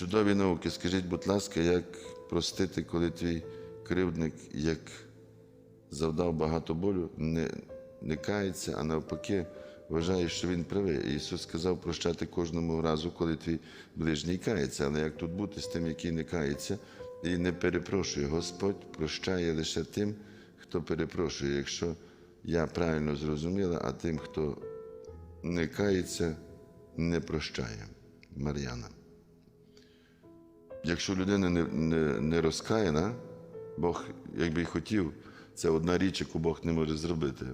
чудові науки. Скажіть, будь ласка, як простити, коли твій кривдник, як завдав багато болю, не, не кається, а навпаки, вважає, що він правий. Ісус сказав прощати кожному разу, коли твій ближній кається. Але як тут бути з тим, який не кається і не перепрошує? Господь прощає лише тим, хто перепрошує. Якщо я правильно зрозуміла, а тим, хто не кається, не прощає. Мар'яна. Якщо людина не, не, не розкаяна, Бог, якби й хотів, це одна річ, яку Бог не може зробити.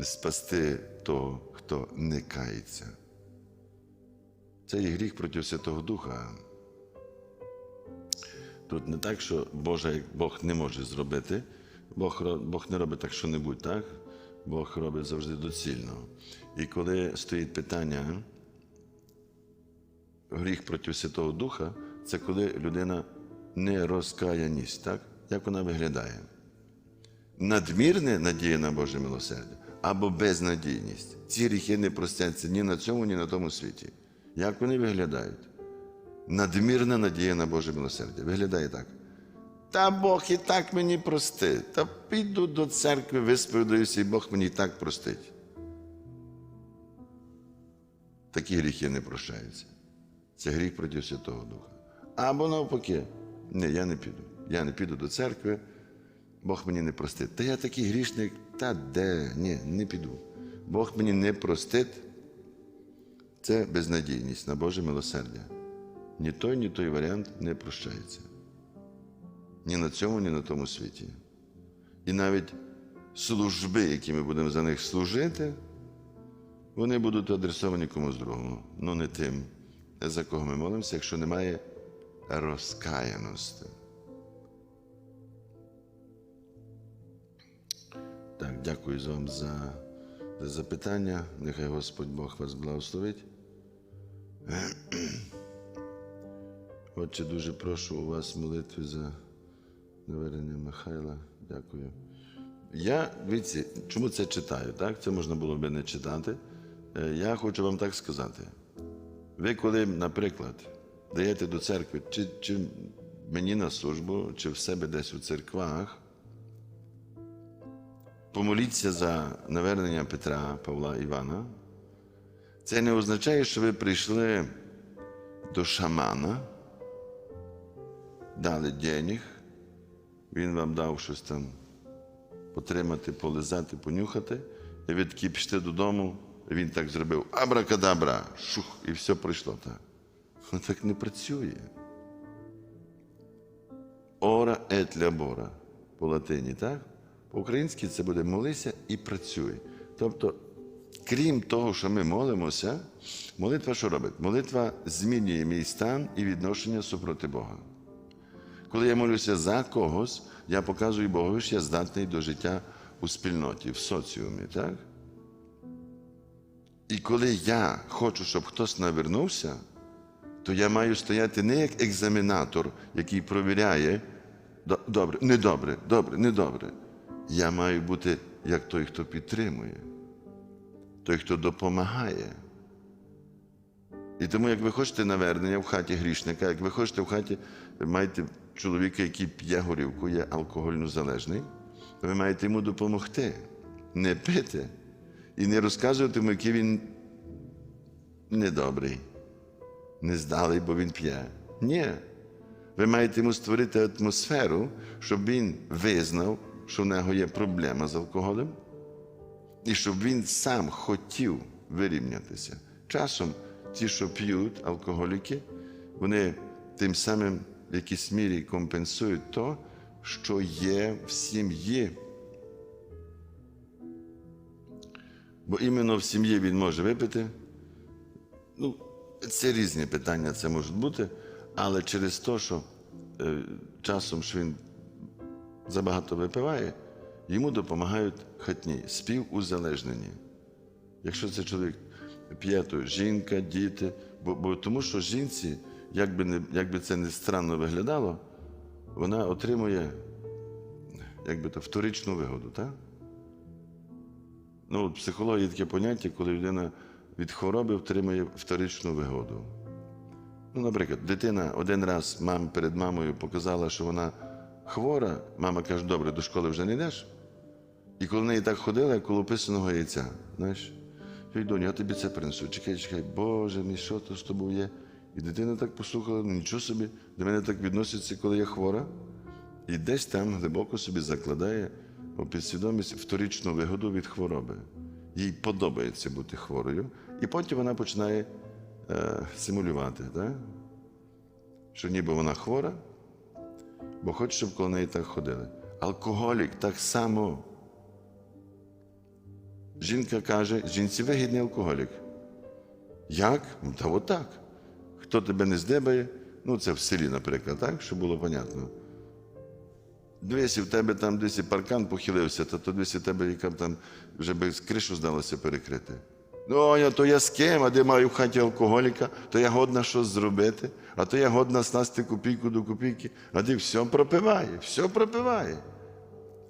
Спасти того, хто не кається. Це є гріх проти Святого Духа. Тут не так, що Боже, Бог не може зробити. Бог, Бог не робить так що-небудь, так? Бог робить завжди доцільно. І коли стоїть питання, гріх проти Святого Духа, це коли людина не розкаяність, так? Як вона виглядає? Надмірне надія на Боже милосердя або безнадійність. Ці гріхи не простяться ні на цьому, ні на тому світі. Як вони виглядають? Надмірна надія на Боже милосердя. Виглядає так. Та Бог і так мені простить. Та піду до церкви, висповідаюся, і Бог мені і так простить. Такі гріхи не прощаються. Це гріх проти Святого Духа. Або навпаки, ні, я не піду. Я не піду до церкви, Бог мені не простить. Та я такий грішник, та де? Ні, не піду. Бог мені не простить. Це безнадійність на Боже милосердя. Ні той, ні той варіант не прощається. Ні на цьому, ні на тому світі. І навіть служби, які ми будемо за них служити, вони будуть адресовані комусь другому, ну не тим, за кого ми молимося, якщо немає розкаяності. Так, дякую вам за, за запитання. Нехай Господь Бог вас благословить. Отче, дуже прошу у вас молитви за навернення Михайла. Дякую. Я, дивіться, чому це читаю? Так? Це можна було би не читати. Е, Я хочу вам так сказати. Ви, коли, наприклад, даєте до церкви, чи, чи мені на службу, чи в себе десь у церквах, помоліться за навернення Петра, Павла Івана. Це не означає, що ви прийшли до шамана, дали денег, він вам дав щось там потримати, полизати, понюхати, і ви такі пішли додому, він так зробив абракадабра, шух, і все пройшло так. Ну, Так не працює. Ора et labora по латині, так? По-українськи це буде молися і працюй. Тобто, крім того, що ми молимося, молитва що робить? Молитва змінює мій стан і відношення супроти Бога. Коли я молюся за когось, я показую Богу, що я здатний до життя у спільноті, в соціумі. так? І коли я хочу, щоб хтось навернувся, то я маю стояти не як екзаменатор, який провіряє «До- добре, недобре, добре, недобре. Я маю бути як той, хто підтримує, той, хто допомагає. І тому, як ви хочете навернення в хаті грішника, як ви хочете в хаті, ви маєте чоловіка, який п'є горівку, є алкогольно залежний, ви маєте йому допомогти, не пити і не розказувати йому, який він недобрий, нездалий, бо він п'є. Ні. Ви маєте йому створити атмосферу, щоб він визнав, що в нього є проблема з алкоголем, і щоб він сам хотів вирівнятися. Часом ті, що п'ють алкоголіки, вони тим самим в якійсь мірі компенсують то, що є в сім'ї. Бо іменно в сім'ї він може випити. Ну, це різні питання, це можуть бути, але через те, що е, часом що він забагато випиває, йому допомагають хатні, співузалежнені. Якщо це чоловік п'є, то жінка, діти, бо, бо тому що жінці, як би, не, як би це не странно виглядало, вона отримує як би то, вторичну вигоду. Так? Ну, от психології таке поняття, коли людина від хвороби отримує вторичну вигоду. Ну, наприклад, дитина один раз мам перед мамою показала, що вона хвора. Мама каже, добре, до школи вже не йдеш. І коли в неї так ходила, як коло описаного яйця, знаєш, «Ой, доню, я тобі це принесу. Чекай, чекай, Боже мій, що то з тобою є? І дитина так послухала, ну нічого собі, до мене так відноситься, коли я хвора. І десь там глибоко собі закладає у підсвідомість вторичну вигоду від хвороби. Їй подобається бути хворою, і потім вона починає е, симулювати, так? що ніби вона хвора, бо хоче, щоб коло неї так ходили. Алкоголік так само. Жінка каже, жінці вигідний алкоголік. Як? Ну, Та отак. Хто тебе не здебає, ну це в селі, наприклад, так, щоб було понятно. Дивись, в тебе там десь і паркан похилився, то, то десь у тебе яка там вже би кришу здалося перекрити. Ну, а то я з ким, а де маю в хаті алкоголіка, то я годна щось зробити, а то я годна снасти копійку до копійки, а ти все пропиває, все пропиває.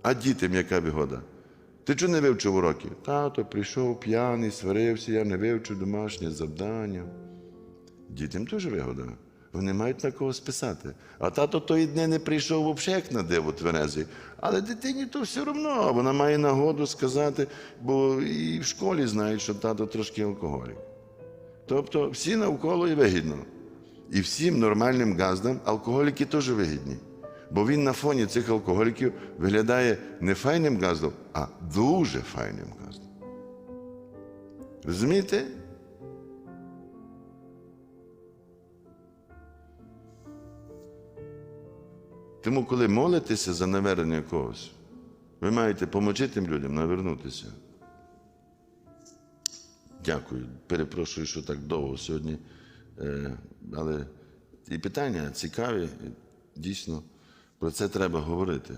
А дітям яка вигода? Ти чого не вивчив уроки? Тато прийшов п'яний, сварився, я не вивчив домашнє завдання. Дітям теж вигода. Вони мають на кого списати. А тато тої дні не прийшов взагалі як на диво тверезий. Але дитині то все одно, вона має нагоду сказати, бо і в школі знають, що тато трошки алкоголік. Тобто всі навколо і вигідно. І всім нормальним газдам алкоголіки теж вигідні. Бо він на фоні цих алкоголіків виглядає не файним газдом, а дуже файним газдом. Розумієте? Тому, коли молитеся за навернення когось, ви маєте допомогти тим людям навернутися. Дякую. Перепрошую, що так довго сьогодні. Е, Але і питання цікаві, дійсно, про це треба говорити.